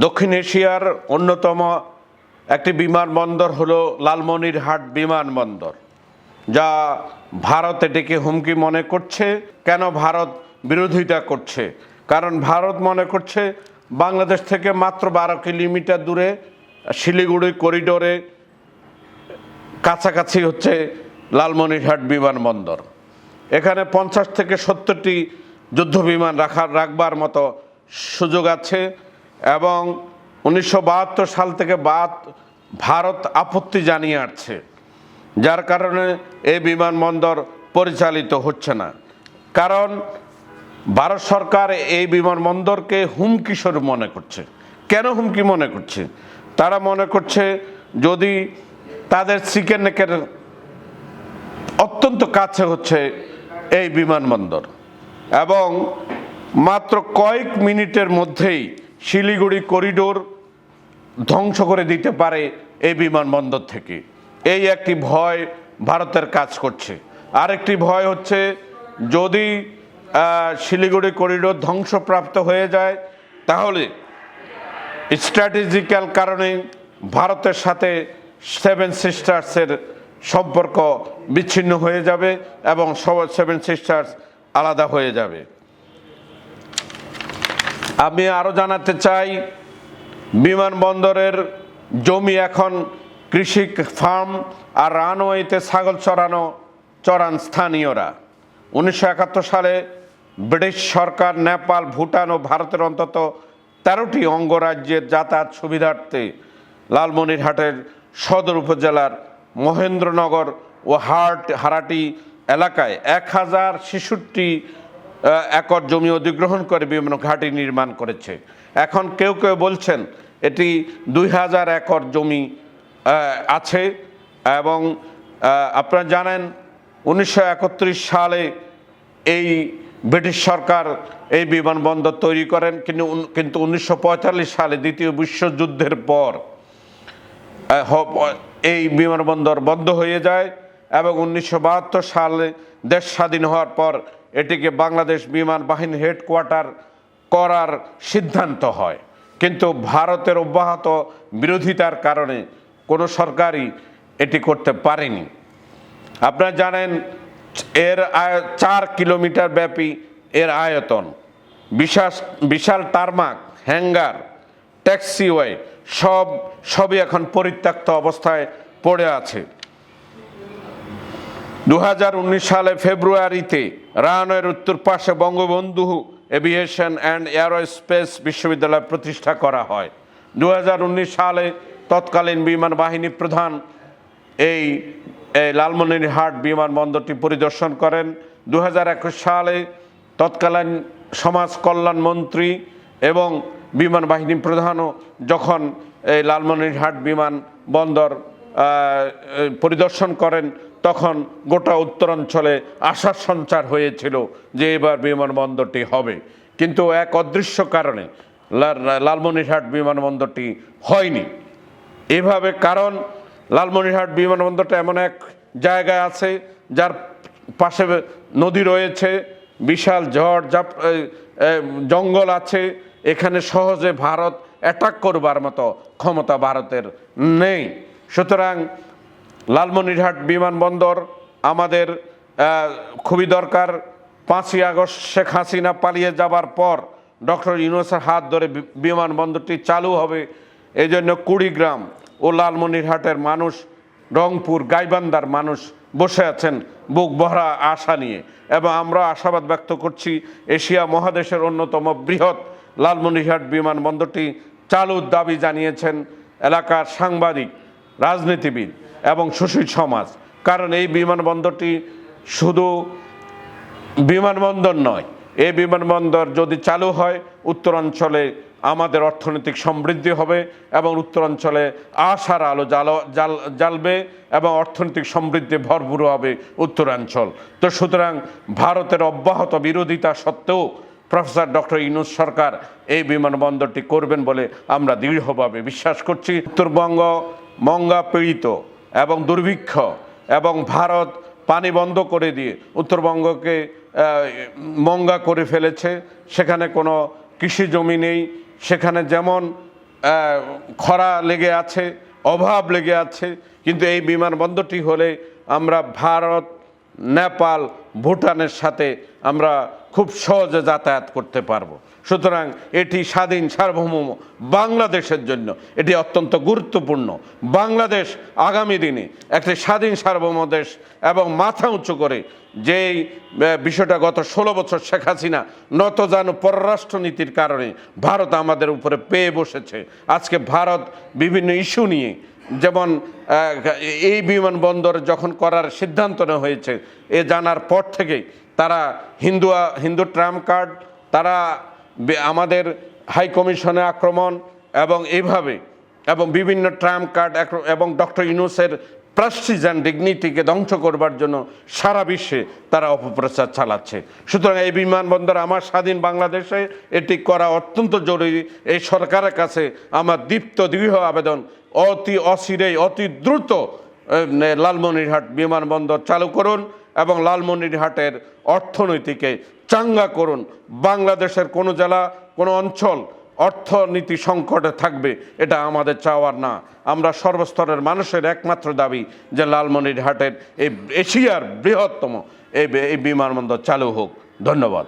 দক্ষিণ এশিয়ার অন্যতম একটি বিমানবন্দর হলো লালমনিরহাট বিমানবন্দর, যা ভারত এটিকে হুমকি মনে করছে। কেন ভারত বিরোধিতা করছে? কারণ ভারত মনে করছে বাংলাদেশ থেকে মাত্র বারো কিলোমিটার দূরে শিলিগুড়ি করিডোরে কাছাকাছি হচ্ছে লালমনিরহাট বিমানবন্দর। এখানে পঞ্চাশ থেকে সত্তরটি যুদ্ধ বিমান রাখার রাখবার মতো সুযোগ আছে। এবং উনিশশো বাহাত্তর সাল থেকে বাদ ভারত আপত্তি জানিয়ে আসছে, যার কারণে এই বিমানবন্দর পরিচালিত হচ্ছে না। কারণ ভারত সরকার এই বিমানবন্দরকে হুমকি স্বরূপ মনে করছে। কেন হুমকি মনে করছে? তারা মনে করছে যদি তাদের চিকেন নেকের অত্যন্ত কাছে হচ্ছে এই বিমানবন্দর। এবং মাত্র কয়েক মিনিটের মধ্যেই শিলিগুড়ি করিডোর ধ্বংস করে দিতে পারে এই বিমানবন্দর থেকে। এই একটি ভয় ভারতের কাজ করছে। আরেকটি ভয় হচ্ছে যদি শিলিগুড়ি করিডোর ধ্বংসপ্রাপ্ত হয়ে যায়, তাহলে স্ট্র্যাটেজিক্যাল কারণে ভারতের সাথে সেভেন সিস্টার্সের সম্পর্ক বিচ্ছিন্ন হয়ে যাবে এবং সেভেন সিস্টার্স আলাদা হয়ে যাবে। আমি আরও জানাতে চাই, বিমানবন্দরের জমি এখন কৃষি ফার্ম আর রানওয়েতে ছাগল চড়ানো, চড়ান স্থানীয়রা। উনিশশো একাত্তর সালে ব্রিটিশ সরকার নেপাল, ভুটান ও ভারতের অন্তত তেরোটি অঙ্গরাজ্যের যাতায়াত সুবিধার্থে লালমনিরহাটের সদর উপজেলার মহেন্দ্রনগর ও হাট হারাটি এলাকায় এক হাজার ছেষট্টি একর জমি অধিগ্রহণ করে বিভিন্ন ঘাঁটি নির্মাণ করেছে। এখন কেউ কেউ বলছেন এটি দুই হাজার একর জমি আছে এবং আপনারা জানেন উনিশশো একত্রিশ সালে এই ব্রিটিশ সরকার এই বিমানবন্দর তৈরি করেন, কিন্তু কিন্তু উনিশশো পঁয়তাল্লিশ সালে দ্বিতীয় বিশ্বযুদ্ধের পর এই বিমানবন্দর বন্ধ হয়ে যায় এবং উনিশশো বাহাত্তর সালে দেশ স্বাধীন হওয়ার পর এটিকে বাংলাদেশ বিমান বাহিনী হেডকোয়ার্টার করার সিদ্ধান্ত হয়। কিন্তু ভারতের অব্যাহত বিরোধিতার কারণে কোনো সরকারই এটি করতে পারেনি। আপনারা জানেন, এর আয়- চার কিলোমিটার ব্যাপী এর আয়তন। বিশাল বিশাল টারমাক, হ্যাঙ্গার, ট্যাক্সিওয়ে সব, সবই এখন পরিত্যক্ত অবস্থায় পড়ে আছে। দু হাজার উনিশ সালে ফেব্রুয়ারিতে রানওয়ের উত্তর পাশে বঙ্গবন্ধু এভিয়েশন অ্যান্ড এয়ারোস্পেস বিশ্ববিদ্যালয় প্রতিষ্ঠা করা হয়। দু হাজার উনিশ সালে তৎকালীন বিমান বাহিনী প্রধান এই লালমনিরহাট বিমানবন্দরটি পরিদর্শন করেন। দু হাজার একুশ সালে তৎকালীন সমাজ কল্যাণ মন্ত্রী এবং বিমান বাহিনী প্রধানও যখন এই লালমনিরহাট বিমান বন্দর পরিদর্শন করেন তখন গোটা উত্তরাঞ্চলে আশার সঞ্চার হয়েছিল যে এবার বিমানবন্দরটি হবে। কিন্তু এক অদৃশ্য কারণে লালমনিরহাট বিমানবন্দরটি হয়নি। এভাবে কারণ, লালমনিরহাট বিমানবন্দরটা এমন এক জায়গায় আছে, যার পাশে নদী রয়েছে, বিশাল ঝড়, জাপ জঙ্গল আছে, এখানে সহজে ভারত অ্যাটাক করবার মতো ক্ষমতা ভারতের নেই। সুতরাং লালমনিরহাট বিমানবন্দর আমাদের খুবই দরকার। পাঁচই আগস্ট শেখ হাসিনা পালিয়ে যাবার পর ডক্টর ইউনুসের হাত ধরে বিমানবন্দরটি চালু হবে। এই জন্য কুড়িগ্রাম ও লালমনিরহাটের মানুষ, রংপুর গাইবান্দার মানুষ বসে আছেন বুক ভরা আশা নিয়ে। এবং আমরা আশাবাদ ব্যক্ত করছি এশিয়া মহাদেশের অন্যতম বৃহৎ লালমনিরহাট বিমানবন্দরটি চালুর দাবি জানিয়েছেন এলাকার সাংবাদিক, রাজনীতিবিদ এবং সুশীল সমাজ। কারণ এই বিমানবন্দরটি শুধু বিমানবন্দর নয়, এই বিমানবন্দর যদি চালু হয়, উত্তরাঞ্চলে আমাদের অর্থনৈতিক সমৃদ্ধি হবে এবং উত্তরাঞ্চলে আশার আলো জালো, জাল, জ্বালবে এবং অর্থনৈতিক সমৃদ্ধি ভরপুর হবে উত্তরাঞ্চল। তো সুতরাং ভারতের অব্যাহত বিরোধিতা সত্ত্বেও প্রফেসর ডক্টর ইনুস সরকার এই বিমানবন্দরটি করবেন বলে আমরা দৃঢ়ভাবে বিশ্বাস করছি। উত্তরবঙ্গ মঙ্গা পীড়িত। এবং দুর্ভিক্ষ এবং ভারত পানি বন্ধ করে দিয়ে উত্তরবঙ্গকে মঙ্গা করে ফেলেছে। সেখানে কোনো কৃষি জমি নেই। সেখানে যেমন খরা লেগে আছে, অভাব লেগে আছে, কিন্তু এই বিমানবন্দরটি হলে আমরা ভারত, নেপাল, ভুটানের সাথে আমরা খুব সহজে যাতায়াত করতে পারব। সুতরাং এটি স্বাধীন সার্বভৌম বাংলাদেশের জন্য এটি অত্যন্ত গুরুত্বপূর্ণ। বাংলাদেশ আগামী দিনে একটি স্বাধীন সার্বভৌম দেশ এবং মাথা উঁচু করে যেই বিষয়টা গত ষোলো বছর শেখ হাসিনা নতজানু পররাষ্ট্রনীতির কারণে ভারত আমাদের উপরে পেয়ে বসেছে। আজকে ভারত বিভিন্ন ইস্যু নিয়ে যেমন এই বিমানবন্দর যখন করার সিদ্ধান্ত নেওয়া হয়েছে, এ জানার পর থেকেই তারা হিন্দু হিন্দু ট্রাম কার্ড, তারা আমাদের হাই কমিশনে আক্রমণ এবং এইভাবে, এবং বিভিন্ন ট্রাম কার্ড এবং ডক্টর ইউনুসের প্রাস্টিজ অ্যান্ড ডিগনিটিকে ধ্বংস করবার জন্য সারা বিশ্বে তারা অপপ্রচার চালাচ্ছে। সুতরাং এই বিমানবন্দর আমার স্বাধীন বাংলাদেশে এটি করা অত্যন্ত জরুরি। এই সরকারের কাছে আমার দীপ্ত দৃঢ় আবেদন অতি অচিরেই, অতি দ্রুত লালমনিরহাট বিমানবন্দর চালু করুন এবং লালমনিরহাটের অর্থনীতিকে চাঙ্গা করুন। বাংলাদেশের কোনো জেলা, কোনো অঞ্চল অর্থনীতি সংকটে থাকবে, এটা আমাদের চাওয়ার না। আমরা সর্বস্তরের মানুষের একমাত্র দাবি যে লালমনিরহাটের এই এশিয়ার বৃহত্তম এই বিমানবন্দর চালু হোক। ধন্যবাদ।